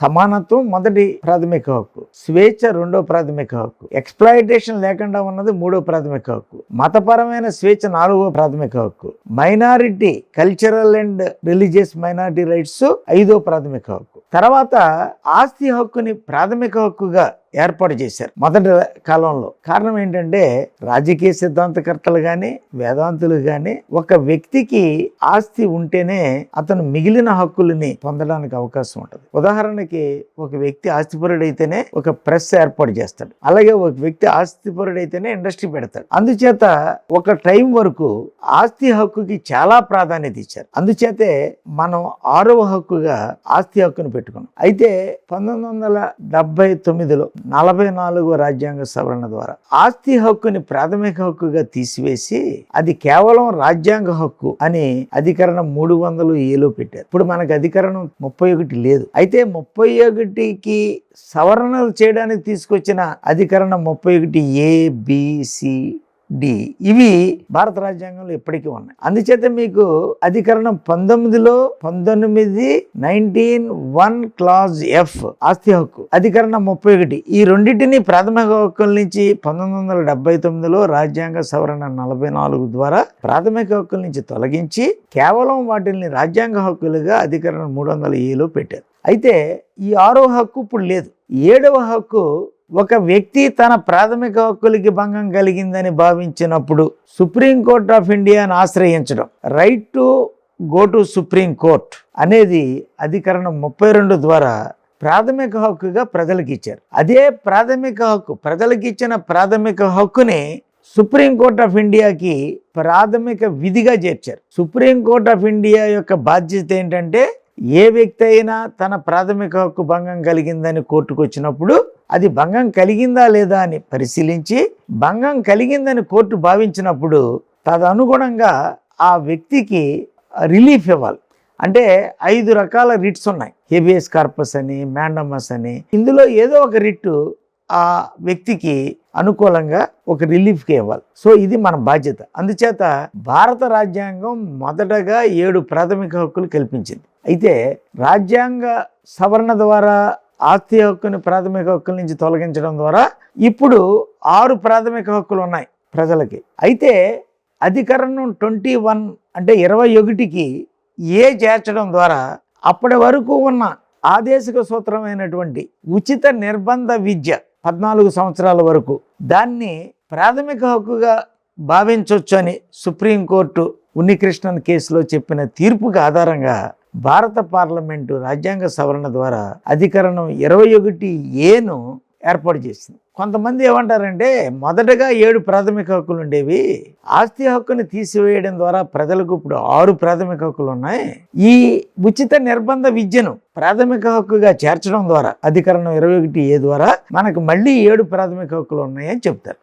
సమానత్వం మొదటి ప్రాథమిక హక్కు స్వేచ్ఛ రెండో ప్రాథమిక హక్కు ఎక్స్ప్లాయిటేషన్ లేకుండా ఉన్నది మూడో ప్రాథమిక హక్కు మతపరమైన స్వేచ్ఛ నాలుగో ప్రాథమిక హక్కు minority cultural and religious minority rights ఐదో ప్రాథమిక హక్కు. తర్వాత ఆస్తి హక్కుని ప్రాథమిక హక్కుగా ఏర్పాటు చేశారు మొదటి కాలంలో. కారణం ఏంటంటే రాజకీయ సిద్ధాంతకర్తలు కానీ వేదాంతులు కానీ ఒక వ్యక్తికి ఆస్తి ఉంటేనే అతను మిగిలిన హక్కులని పొందడానికి అవకాశం ఉంటుంది. ఉదాహరణకి ఒక వ్యక్తి ఆస్తిపరుడైతేనే ఒక ప్రెస్ ఏర్పాటు చేస్తాడు. అలాగే ఒక వ్యక్తి ఆస్తిపరుడైతేనే ఇండస్ట్రీ పెడతాడు. అందుచేత ఒక టైం వరకు ఆస్తి హక్కుకి చాలా ప్రాధాన్యత ఇచ్చారు. అందుచేతే మనం ఆరవ హక్కుగా ఆస్తి హక్కును పెట్టుకున్నాం. అయితే పంతొమ్మిది వందల డెబ్బై తొమ్మిదిలో నలభై నాలుగో రాజ్యాంగ సవరణ ద్వారా ఆస్తి హక్కుని ప్రాథమిక హక్కుగా తీసివేసి అది కేవలం రాజ్యాంగ హక్కు అని అధికరణం మూడు వందలు ఏలో పెట్టారు. ఇప్పుడు మనకు అధికరణం ముప్పై ఒకటి లేదు. అయితే ముప్పై ఒకటికి సవరణలు చేయడానికి తీసుకొచ్చిన అధికరణం ముప్పై ఒకటి ఏ బిసి డి. ఇవి భారత రాజ్యాంగంలో ఇప్పటికీ ఉన్నాయి. అందుచేత మీకు అధికరణం పంతొమ్మిదిలో పంతొమ్మిది నైన్టీన్ వన్ క్లాజ్ ఎఫ్ ఆస్తి హక్కు అధికరణం ముప్పై ఒకటి. ఈ రెండింటిని ప్రాథమిక హక్కుల నుంచి పంతొమ్మిది వందల డెబ్బై తొమ్మిదిలో రాజ్యాంగ సవరణ నలభై నాలుగు ద్వారా ప్రాథమిక హక్కుల నుంచి తొలగించి కేవలం వాటిని రాజ్యాంగ హక్కులుగా అధికరణం మూడు వందల ఏలో పెట్టారు. అయితే ఈ ఆరో హక్కు ఇప్పుడు లేదు. ఏడవ హక్కు ఒక వ్యక్తి తన ప్రాథమిక హక్కులకి భంగం కలిగిందని భావించినప్పుడు సుప్రీం కోర్ట్ ఆఫ్ ఇండియాను ఆశ్రయించడం. Right to go to supreme court అనేది అధికరణం ముప్పై రెండు ద్వారా ప్రాథమిక హక్కుగా ప్రజలకు ఇచ్చారు. అదే ప్రాథమిక హక్కు ప్రజలకు ఇచ్చిన ప్రాథమిక హక్కుని సుప్రీం కోర్ట్ ఆఫ్ ఇండియాకి ప్రాథమిక విధిగా చేర్చారు. సుప్రీం కోర్ట్ ఆఫ్ ఇండియా యొక్క బాధ్యత ఏంటంటే ఏ వ్యక్తి అయినా తన ప్రాథమిక హక్కు భంగం కలిగిందని కోర్టుకు వచ్చినప్పుడు అది భంగం కలిగిందా లేదా అని పరిశీలించి భంగం కలిగిందని కోర్టు భావించినప్పుడు తదనుగుణంగా ఆ వ్యక్తికి రిలీఫ్ ఇవ్వాలి. అంటే ఐదు రకాల రిట్స్ ఉన్నాయి. హెబియస్ కార్పస్ అని మ్యాండమస్ అని. ఇందులో ఏదో ఒక రిట్టు ఆ వ్యక్తికి అనుకూలంగా ఒక రిలీఫ్కి ఇవ్వాలి. సో ఇది మన బాధ్యత. అందుచేత భారత రాజ్యాంగం మొదటగా ఏడు ప్రాథమిక హక్కులు కల్పించింది. అయితే రాజ్యాంగ సవరణ ద్వారా ఆస్తి హక్కుని ప్రాథమిక హక్కుల నుంచి తొలగించడం ద్వారా ఇప్పుడు ఆరు ప్రాథమిక హక్కులు ఉన్నాయి ప్రజలకి. అయితే అధికరణం ట్వంటీ వన్ అంటే ఇరవై ఒకటికి ఏ చేర్చడం ద్వారా అప్పటి వరకు ఉన్న ఆదేశిక సూత్రమైనటువంటి ఉచిత నిర్బంధ విద్య పద్నాలుగు సంవత్సరాల వరకు దాన్ని ప్రాథమిక హక్కుగా భావించవచ్చు అని సుప్రీంకోర్టు ఉన్నికృష్ణన్ కేసులో చెప్పిన తీర్పుకు ఆధారంగా భారత పార్లమెంటు రాజ్యాంగ సవరణ ద్వారా అధికరణం ఇరవై ఒకటి ఏను ఏర్పాటు చేసింది. కొంతమంది ఏమంటారంటే మొదటగా ఏడు ప్రాథమిక హక్కులు ఉండేవి ఆస్తి హక్కును తీసివేయడం ద్వారా ప్రజలకు ఇప్పుడు ఆరు ప్రాథమిక హక్కులు ఉన్నాయి. ఈ ఉచిత నిర్బంధ విద్యను ప్రాథమిక హక్కుగా చేర్చడం ద్వారా అధికరణం ఇరవై ఒకటి ఏ ద్వారా మనకు మళ్ళీ ఏడు ప్రాథమిక హక్కులు ఉన్నాయని చెప్తారు.